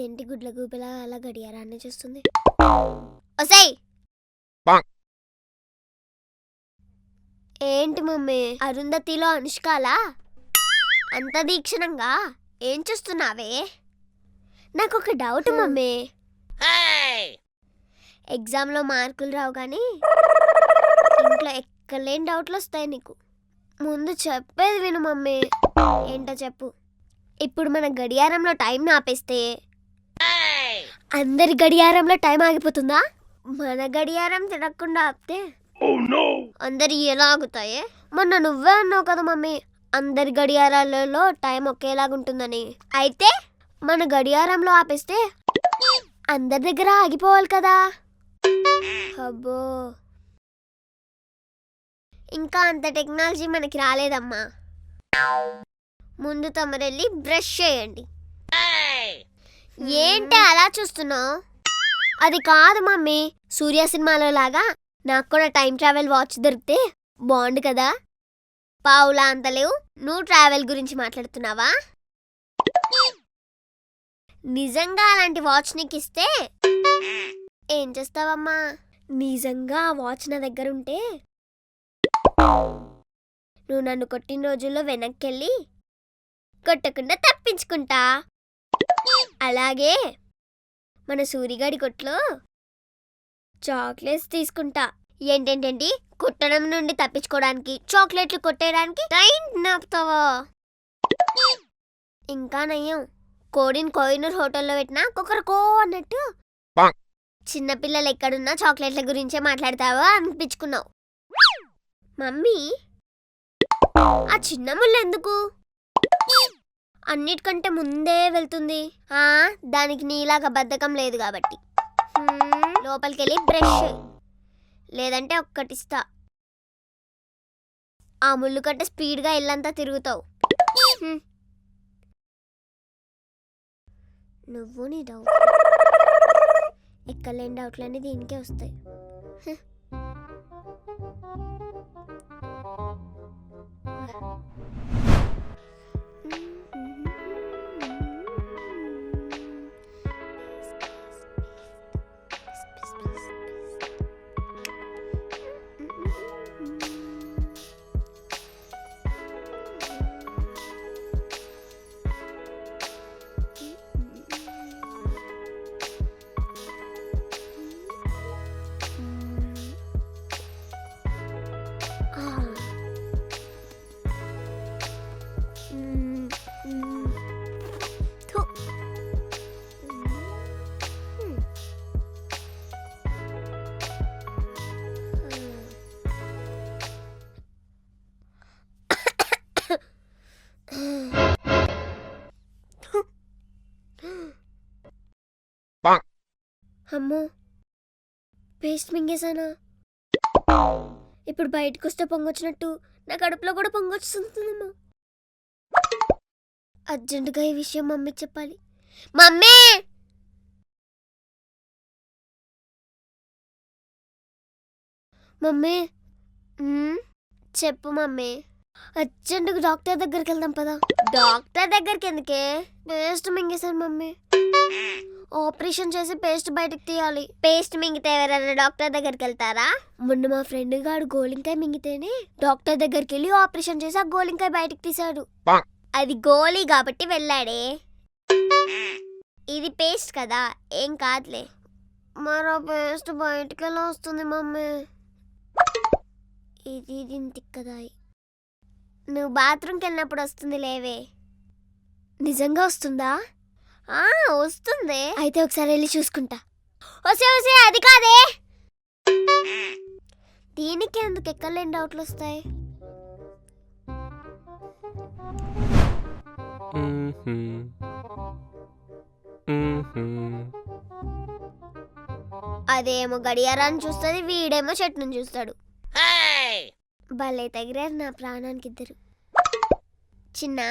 ఇదేంటి గుడ్ల గూబెలా అలా గడియారాన్ని చూస్తుంది. ఏంటి మమ్మీ? అరుంధతిలో అనుష్కాలా? అంత దీక్షణంగా? ఏం చూస్తున్నావే? నాకు ఒక డౌట్ మమ్మీ. ఎగ్జామ్లో మార్కులు రావు కానీ ఇంట్లో ఎక్కలేని డౌట్లు వస్తాయి నీకు. ముందు చెప్పేది విను మమ్మీ. ఏంటో చెప్పు. ఇప్పుడు మన గడియారంలో టైం ఆపేస్తే అందరి గడియారంలో టైం ఆగిపోతుందా? మన గడియారం తిరగకుండా ఆపితే? అందరి ఎలా ఆగుతాయే? మొన్న నువ్వే అన్నావు కదా మమ్మీ అందరి గడియారాలలో టైం ఒకేలాగుంటుందని అయితే మన గడియారంలో ఆపేస్తే అందరి దగ్గర ఆగిపోవాలి కదా? అబ్బో. ఇంకా అంత టెక్నాలజీ మనకి రాలేదమ్మా. ముందు తమరెళ్ళి బ్రష్ చేయండి. ఏంటి అలా చూస్తున్నావు? అది కాదు మమ్మీ. సూర్య సినిమాలో లాగా నాకు కూడా టైం ట్రావెల్ వాచ్ దొరికితే బాగుండు కదా. పావులా అంత లేవు. నువ్వు ట్రావెల్ గురించి మాట్లాడుతున్నావా? నిజంగా అలాంటి వాచ్ నీకు ఇస్తే ఏం చేస్తావమ్మా? నిజంగా ఆ వాచ్ నా దగ్గర ఉంటే నువ్వు నన్ను కొట్టిన రోజుల్లో వెనక్కి వెళ్ళి కొట్టకుండా తప్పించుకుంటా. అలాగే మన సూరిగాడి కొట్లో చాక్లెట్స్ తీసుకుంటా. ఏంటేంటండి? కుట్టడం నుండి తప్పించుకోవడానికి చాక్లెట్లు కొట్టేయడానికి టైం నాపుతావా? ఇంకా నయ్యం కోడిని కోయినూర్ హోటల్లో పెట్టినా కుక్కరకో అన్నట్టు. చిన్నపిల్లలు ఎక్కడున్నా చాక్లెట్ల గురించే మాట్లాడతావా అనిపించుకున్నావు. మమ్మీ ఆ చిన్న ముళ్ళు ఎందుకు? అన్నిటికంటే ముందే వెళ్తుంది. ఆ దానికి నీలాగా బద్ధకం లేదు కాబట్టి. లోపలికి వెళ్ళి బ్రష్ లేదంటే ఒక్కటిస్తా. ఆ ముళ్ళు కంటే స్పీడ్గా ఇల్లంతా తిరుగుతావు. నువ్వు నీ డౌట్. ఎక్కలేని డౌట్లన్నీ దీనికే వస్తాయి. పేస్ట్ మింగేసానా ఇప్పుడు బయటకు వస్తే పొంగొచ్చినట్టు నా కడుపులో కూడా పొంగొచ్చుతుందమ్మా అర్జెంటుగా ఈ విషయం మమ్మీ చెప్పాలి. మమ్మీ! మమ్మీ! చెప్పు మమ్మీ. అర్జెంటుగా డాక్టర్ దగ్గరికి వెళ్దాం పదా. డాక్టర్ దగ్గరికి ఎందుకే పేస్ట్ మింగేశాను మమ్మీ. ఆపరేషన్ చేసి పేస్ట్ బయటకు తీయాలి. పేస్ట్ మింగితే ఎవరైనా డాక్టర్ దగ్గరికి వెళ్తారా? మొన్న మా ఫ్రెండ్ గాడు గోలింకాయ మింగితేనే డాక్టర్ దగ్గరికి వెళ్ళి ఆపరేషన్ చేసి ఆ గోలింకాయ బయటకు తీశాడు. అది గోలీ కాబట్టి వెళ్ళాడే. ఇది పేస్ట్ కదా ఏం కాదులే. మరో పేస్ట్ బయటికి ఎలా వస్తుంది మమ్మీ. ఇది దీని కదా నువ్వు బాత్రూమ్కి వెళ్ళినప్పుడు వస్తుంది లేవే. నిజంగా వస్తుందా? ఆ వస్తుంది. అయితే ఒకసారి వెళ్ళి చూసుకుంటా. వసే వసే అది కాదే. దీనికి ఎందుకు ఎక్కలేని డౌట్లు వస్తాయి. అదేమో గడియారాన్ని చూస్తుంది వీడేమో చెట్టును చూస్తాడు. భలే తగిరారు నా ప్రాణానికి ఇద్దరు చిన్నా.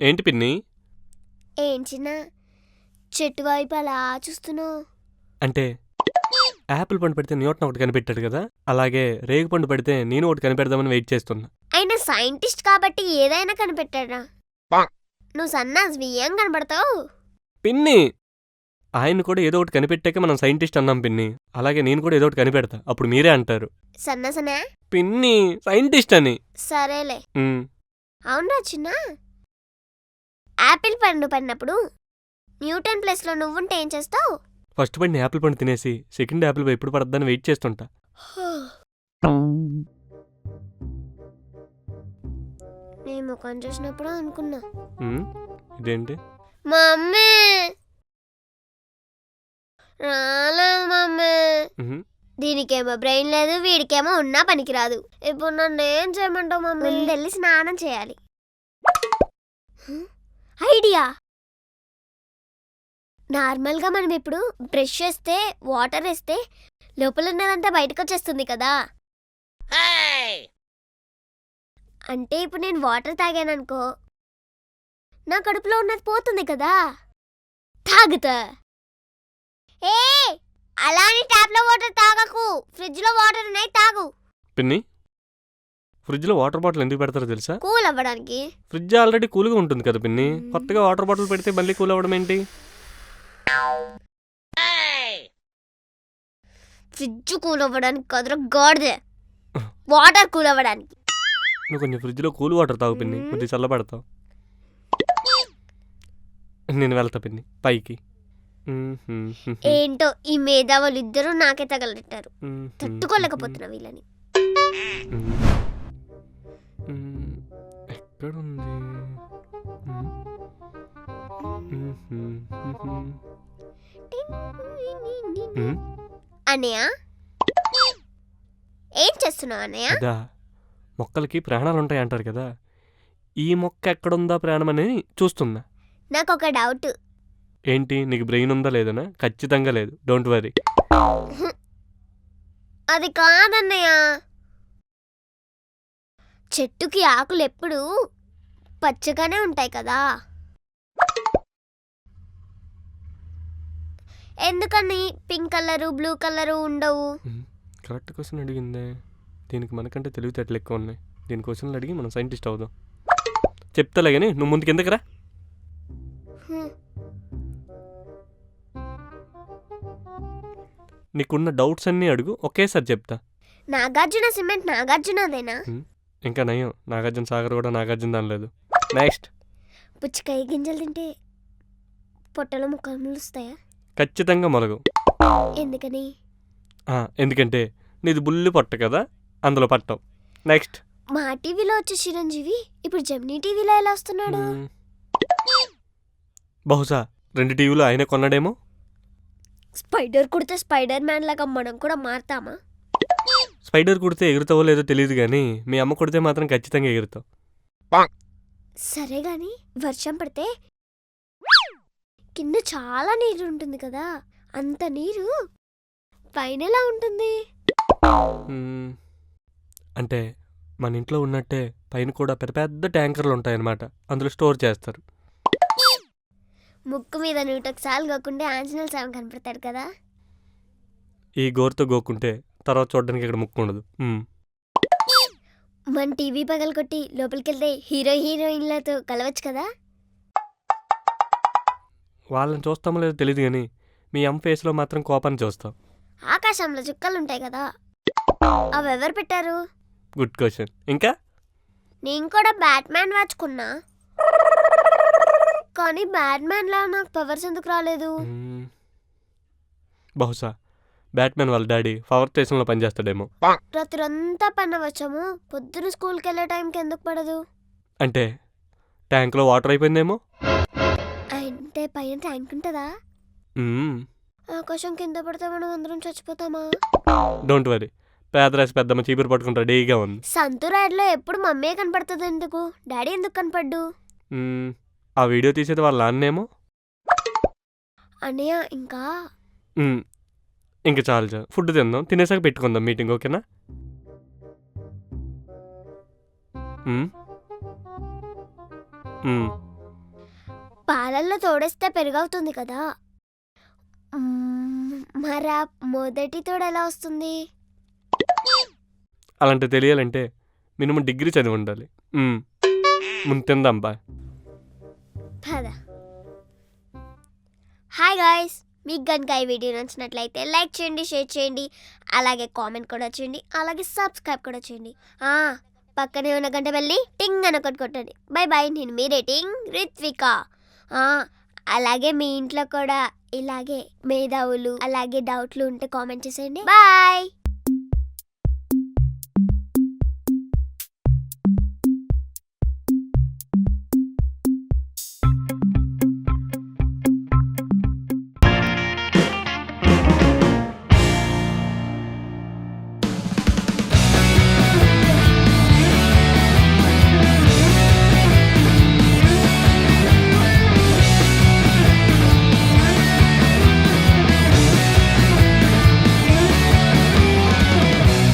ఏంటి పిన్ని? ఏం చిన్న? చెట్టు వైపు అలా చూస్తున్నావు అంటే యాపిల్ పండు పెడితే న్యూటన్ ఒకటి కనిపెట్టాడు కదా? అలాగే రేగు పండు పెడితే నేను ఒకటి కనిపెడదామని వెయిట్ చేస్తున్నా. ఆయన సైంటిస్ట్ కాబట్టి ఏదైనా కనిపెట్టాడా. నువ్వు సన్నాసి ఏం కనబడతావు? పిన్ని! ఆయన కూడా ఏదో ఒకటి కనిపెట్టాక మనం సైంటిస్ట్ అన్నాం పిన్ని. అలాగే నేను కూడా ఏదో ఒకటి కనిపెడతా. అప్పుడు మీరే అంటారు. సన్నసనే? పిన్ని సైంటిస్ట్ అని. సరేలే. మ్మ్. అవునరా చిన్న. యాపిల్ పండు పడినప్పుడు న్యూటన్ ప్లేస్లో నువ్వుంటే ఏం చేస్తావు? ఫస్ట్ పడిన యాపిల్ పండు తినేసి సెకండ్ యాపిల్ పై ఎప్పుడు పడద్దని వెయిట్ చేస్తుంటా. నీ ముఖం చూసినప్పుడు అనుకున్నా. ఇదేంటి? మమ్మీ రాలేదు మమ్మీ మ్మ్. దీనికేమో బ్రెయిన్ లేదు వీడికేమో ఉన్నా పనికిరాదు. ఇప్పుడు నన్ను ఏం చేయమంటావు మమ్మీ వెళ్ళి స్నానం చేయాలి. హ్మ్? ఐడియా. నార్మల్గా మనం ఇప్పుడు బ్రష్ చేస్తే వాటర్ వేస్తే లోపల ఉన్నదంతా బయటకు వచ్చేస్తుంది కదా అంటే ఇప్పుడు నేను వాటర్ తాగాననుకో నా కడుపులో ఉన్నది పోతుంది కదా. తాగుతా. ఏ అలానే ట్యాప్లో వాటర్ తాగకు. ఫ్రిడ్జ్లో వాటర్ ఉన్నాయి తాగు. పిన్ని? ఫ్రిడ్జ్లో వాటర్ బాటిల్ ఎందుకు పెడతారో తెలుసా? కూల్ అవ్వడానికి. ఫ్రిడ్జ్ ఆల్రెడీ కూల్గా ఉంటుంది కదా పిన్ని. కొత్తగా వాటర్ బాటిల్ పెడితే మళ్ళీ కూల్ అవ్వడం ఏంటి? ఫ్రిడ్జ్ కూల్ అవ్వడానికి కదరా గాడిదే. వాటర్ కూల్ అవ్వడానికి. నువ్వు కొంచెం ఫ్రిడ్జ్లో కూల్ వాటర్ తాగు పిన్ని. మ్మ్. కొద్దిగా చల్లబడతావు. నేను వెళ్తా పిన్ని పైకి. ఏంటో ఈ మేధావులు ఇద్దరు నాకే తగలెట్టారు తట్టుకోలేకపోతున్నా వీళ్ళని. ఎక్కడుంది. మ్మ్, మ్మ్, మ్మ్. మ్మ్. అన్నయ్య? ఏం చేస్తున్నావు అన్నయ్య? మొక్కలకి ప్రాణాలు ఉంటాయి అంటారు కదా. ఈ మొక్క ఎక్కడుందా ప్రాణం అని చూస్తున్నా. నాకు ఒక డౌట్. ఏంటి? నీకు బ్రెయిన్ ఉందా లేదనా? ఖచ్చితంగా లేదు. డోంట్ వరీ అది కాదన్నయ్య. చెట్టుకి ఆకులు ఎప్పుడు పచ్చగానే ఉంటాయి కదా. ఎందుకని పింక్ కలరు బ్లూ కలరు ఉండవు? కరెక్ట్ క్వశ్చన్ అడిగిందే. దీనికి మనకంటే తెలివితేటలు ఎక్కువ ఉన్నాయి. దీని క్వశ్చన్లు అడిగి మనం సైంటిస్ట్ అవుదాం. చెప్తాలే కానీ నువ్వు ముందుకు ఎందుకురా. నీకున్న డౌట్స్ అన్నీ అడుగు. ఒకేసారి చెప్తా. నాగార్జున సిమెంట్ నాగార్జునదేనా? ఇంకా నయం. నాగార్జున సాగర్ కూడా నాగార్జున దానిలేదు నెక్స్ట్ పుచ్చకాయ గింజలు తింటే పొట్టలో ముక్కలు ములుస్తాయా? ఖచ్చితంగా మొలగవు. ఎందుకని? ఎందుకంటే నీది బుల్లి పొట్ట కదా అందులో పట్టవు. నెక్స్ట్ మా టీవీలో వచ్చే చిరంజీవి ఇప్పుడు జెమినీ టీవీలో ఎలా వస్తున్నాడు. బహుశా రెండు టీవీలు ఆయన కొన్నాడేమో? స్పైడర్ కుడితే స్పైడర్ మ్యాన్ లాగా మనం కూడా మారుతామా? స్పైడర్ కుడితే ఎగురుతావో లేదో తెలియదు కానీ మీ అమ్మ కుడితే మాత్రం ఖచ్చితంగా ఎగురుతావు. సరే గాని వర్షం పడితే కింద చాలా నీరు ఉంటుంది కదా అంత నీరు పైన ఎలా ఉంటుంది. మ్మ్. అంటే మన ఇంట్లో ఉన్నట్టే పైన కూడా పెద్ద పెద్ద ట్యాంకర్లు ఉంటాయన్నమాట అందులో స్టోర్ చేస్తారు. ముక్కు మీద నూటొక సార్లు కాకుండా ఆంజనేయ స్వామి కనపడతాడు కదా. ఈ గోరుతో గోకుంటే తర్వాత చూడడానికి ఇక్కడ ముక్కు ఉండదు. మన టీవీ పగలగొట్టి లోపలికి వెళ్తే హీరో హీరోయిన్లతో కలవచ్చు కదా? వాళ్ళని చూస్తామో లేదో తెలియదు కానీ మీ అమ్మ ఫేస్లో మాత్రం కోపాన్ని చూస్తాం. ఆకాశంలో చుక్కలు ఉంటాయి కదా? అవి ఎవరు పెట్టారు? Good question. ఇంకా? నేను కూడా బ్యాట్మ్యాన్ వాచ్ కొన్నా కానీ బ్యాట్మ్యాన్ లా నాకు పవర్స్ ఎందుకు రాలేదు. బహుశా బ్యాట్మెన్ వాళ్ళ డాడీ పవర్ స్టేషన్లో పనిచేస్తాడేమో రాత్రంతా పన్న వచ్చాము పొద్దున స్కూల్కి వెళ్ళే టైంకి ఎందుకు పడదు? అంటే ట్యాంక్లో వాటర్ అయిపోయిందేమో? అంటే పైన ట్యాంక్ ఉంటుందా. ఆకాశం కింద పడితే మనం అందరం చచ్చిపోతామా? Don't worry. పేదరాశి పెద్దమ్మ చీపురు పట్టుకుంటా డేగా ఉంది. సంతురాడ్లో ఎప్పుడు మమ్మీ కనపడుతుంది ఎందుకు? డాడీ ఎందుకు కనపడ్డు? ఆ వీడియో తీసేది వాళ్ళ నాన్నేమో? అన్నయ్య ఇంకా? ఇంక చాలు చాలు. ఫుడ్ తిందాం. తినేసాక పెట్టుకుందాం మీటింగ్ ఓకేనా? పాలల్లో తోడేస్తే పెరుగవుతుంది కదా. మ్మ్, మరి ఆ మొదటి తోడు ఎలా వస్తుంది? అలాంటి తెలియాలంటే మినిమం డిగ్రీ చదివి ఉండాలి. మ్మ్. ముందు తిందాం బా పద. Hi guys. మీకు కనుక ఈ వీడియో నచ్చినట్లయితే లైక్ చేయండి షేర్ చేయండి అలాగే కామెంట్ కూడా చేయండి అలాగే సబ్స్క్రైబ్ కూడా చేయండి. పక్కనే ఉన్న గంట వెళ్ళి టింగ్ అని ఒకటి కొట్టండి. బై బాయ్ నేను మీ రేటింగ్ రిత్విక. అలాగే మీ ఇంట్లో కూడా ఇలాగే మేధావులు అలాగే డౌట్లు ఉంటే కామెంట్ చేసేయండి. బాయ్!